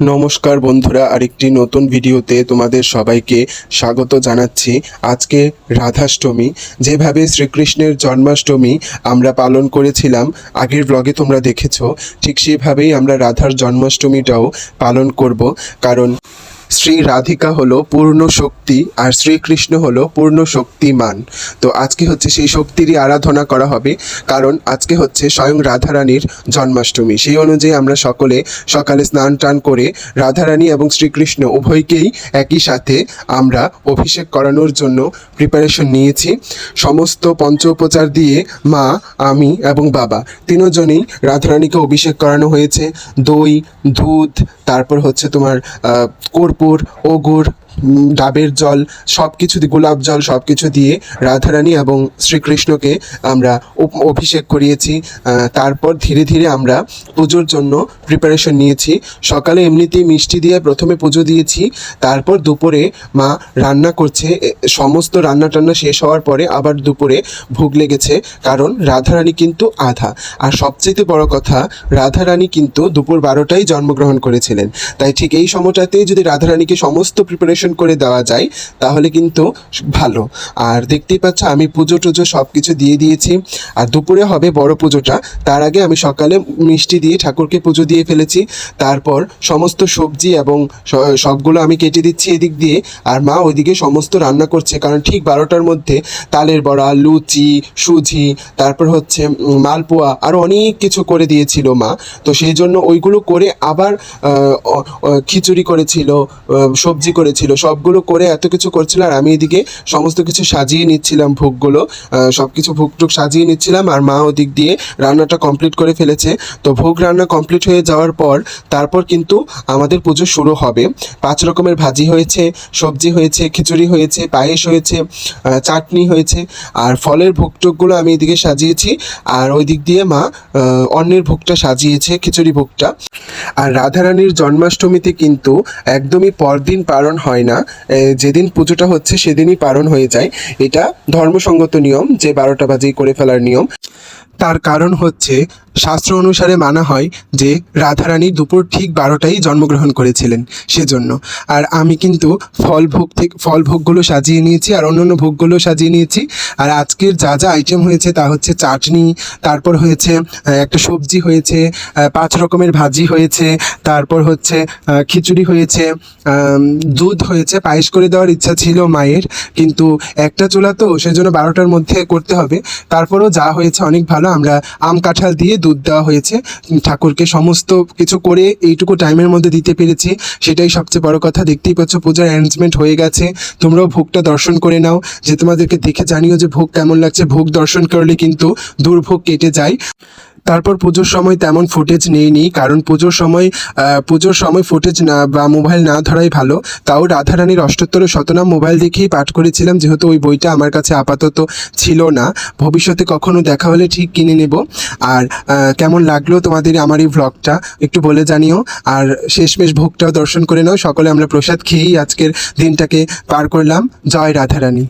নমস্কার বন্ধুরা, আরেকটি নতুন ভিডিওতে তোমাদের সবাইকে স্বাগত জানাচ্ছি। আজকে রাধাষ্টমী, যেভাবে শ্রীকৃষ্ণের জন্মাষ্টমী আমরা পালন করেছিলাম, আগের ব্লগে তোমরা দেখেছ, ঠিক সেভাবেই আমরা রাধার জন্মাষ্টমীটাও পালন করব, কারণ শ্রী রাধিকা হলো পূর্ণ শক্তি আর শ্রীকৃষ্ণ হলো পূর্ণ শক্তিমান। তো আজকে হচ্ছে সেই শক্তিরই আরাধনা করা হবে কারণ আজকে হচ্ছে স্বয়ং রাধারানীর জন্মাষ্টমী। সেই অনুযায়ী আমরা সকলে সকালে স্নান টান করে রাধারানী এবং শ্রীকৃষ্ণ উভয়কেই একই সাথে আমরা অভিষেক করানোর জন্য প্রিপারেশন নিয়েছি। সমস্ত পঞ্চোপচার দিয়ে মা আমি এবং বাবা তিনজনেই রাধারানীকে অভিষেক করানো হয়েছে। দই দুধ তারপর হচ্ছে তোমার আহ, কর্পূর ওগুর ডাবের জল সব কিছু দিয়ে গোলাপ জল সব কিছু দিয়ে রাধারানী এবং শ্রীকৃষ্ণকে আমরা অভিষেক করিয়েছি। তারপর ধীরে ধীরে আমরা পুজোর জন্য প্রিপারেশন নিয়েছি। সকালে এমনিতেই মিষ্টি দিয়ে প্রথমে পুজো দিয়েছি। তারপর দুপুরে মা রান্না করছে। সমস্ত রান্না টান্না শেষ হওয়ার পরে আবার দুপুরে ভোগ লেগেছে, কারণ রাধারানী কিন্তু আধা। আর সবচেয়ে বড় কথা, রাধারানী কিন্তু দুপুর বারোটায় জন্মগ্রহণ করেছিলেন। তাই ঠিক এই সময়টাতেই যদি রাধারানীকে সমস্ত প্রিপারেশন করে দেওয়া যায়, তাহলে কিন্তু ভালো। আর দেখতেই পাচ্ছ, আমি পুজো টুজো সব কিছু দিয়ে দিয়েছি। আর দুপুরে হবে বড় পুজোটা। তার আগে আমি সকালে মিষ্টি দিয়ে ঠাকুরকে পুজো দিয়ে ফেলেছি। তারপর সমস্ত সবজি এবং সবগুলো আমি কেটে দিচ্ছি এদিক দিয়ে। আর মা ওইদিকে সমস্ত রান্না করছে, কারণ ঠিক বারোটার মধ্যে তালের বড়া, লুচি, সুজি, তারপর হচ্ছে মালপোয়া আরও অনেক কিছু করে দিয়েছিল মা। তো সেই জন্য ওইগুলো করে আবার খিচুড়ি করেছিল সবজি করেছিল সবগুলো করে এত কিছু করছিল আর আমি এদিকে সমস্ত কিছু সাজিয়ে নিচ্ছিলাম ভোগগুলো সব কিছু ভোগ টুক সাজিয়ে নিচ্ছিলাম আর মা ওদিক দিয়ে রান্নাটা কমপ্লিট করে ফেলেছে। তো ভোগ রান্না কমপ্লিট হয়ে যাওয়ার পর তারপর কিন্তু আমাদের পুজো শুরু হবে। পাঁচ রকমের ভাজি হয়েছে, সবজি হয়েছে, খিচুড়ি হয়েছে, পায়েস হয়েছে চাটনি হয়েছে আর ফলের ভোগ টুকগুলো আমি এদিকে সাজিয়েছি আর ওই দিক দিয়ে মা অন্যের ভোগটা সাজিয়েছে, খিচুড়ি ভোগটা। আর রাধারানীর জন্মাষ্টমীতে কিন্তু একদমই পরদিন পালন হয় না যেদিন পুজোটা হচ্ছে সেদিনই পালন হয়ে যায়। এটা ধর্মসঙ্গত নিয়ম, যে বারোটা বাজেই করে ফেলার নিয়ম। তার কারণ হচ্ছে, শাস্ত্র অনুসারে মানা হয় যে, রাধারানী দুপুর ঠিক বারোটায় জন্মগ্রহণ করেছিলেন সেজন্য। আর আমি কিন্তু ফল ভোগ থেকে ফল ভোগগুলো সাজিয়ে নিয়েছি আর অন্যান্য ভোগগুলো সাজিয়ে নিয়েছি। আর আজকের যা যা আইটেম হয়েছে তা হচ্ছে চাটনি, তারপর হয়েছে একটা সবজি হয়েছে পাঁচ রকমের ভাজি হয়েছে, তারপর হচ্ছে খিচুড়ি হয়েছে দুধ হয়েছে, পায়েস করে দেওয়ার ইচ্ছা ছিল মায়ের, কিন্তু একটা চুলা তো সেজন্য বারোটার মধ্যে করতে হবে। তারপরও যা হয়েছে অনেক ভালো। আমরা আম কাঁঠাল দিয়ে দুধ দেওয়া হয়েছে। ঠাকুরকে সমস্ত কিছু করে এইটুকু টাইমের মধ্যে দিতে পেরেছি। সেটাই সবচেয়ে বড় কথা। দেখতেই পাচ্ছ পূজার অ্যারেঞ্জমেন্ট হয়ে গেছে। তোমরাও ভোগটা দর্শন করে নাও। যে তোমাদেরকে দেখে জানিও যে ভোগ কেমন লাগছে। ভোগ দর্শন করলে কিন্তু দুর্ভোগ কেটে যায়। তারপর পুজোর সময় তেমন ফুটেজ নেইনি কারণ পুজোর সময় পুজোর সময় ফুটেজ না বা মোবাইল না ধরাই ভালো। তাও রাধারানীর অষ্টোত্তর শতনাম মোবাইল দেখেই পাঠ করেছিলাম, যেহেতু ওই বইটা আমার কাছে আপাতত ছিল না। ভবিষ্যতে কখনো দেখা হলে ঠিক কিনে নেব। আর কেমন লাগল তোমাদের আমার এই ভ্লগটা একটু বলে জানিও। আর শেষমেশ ভোগটাও দর্শন করে নাও। সকলে আমরা প্রসাদ খেয়েই আজকের দিনটাকে পার করলাম। জয় রাধারানী।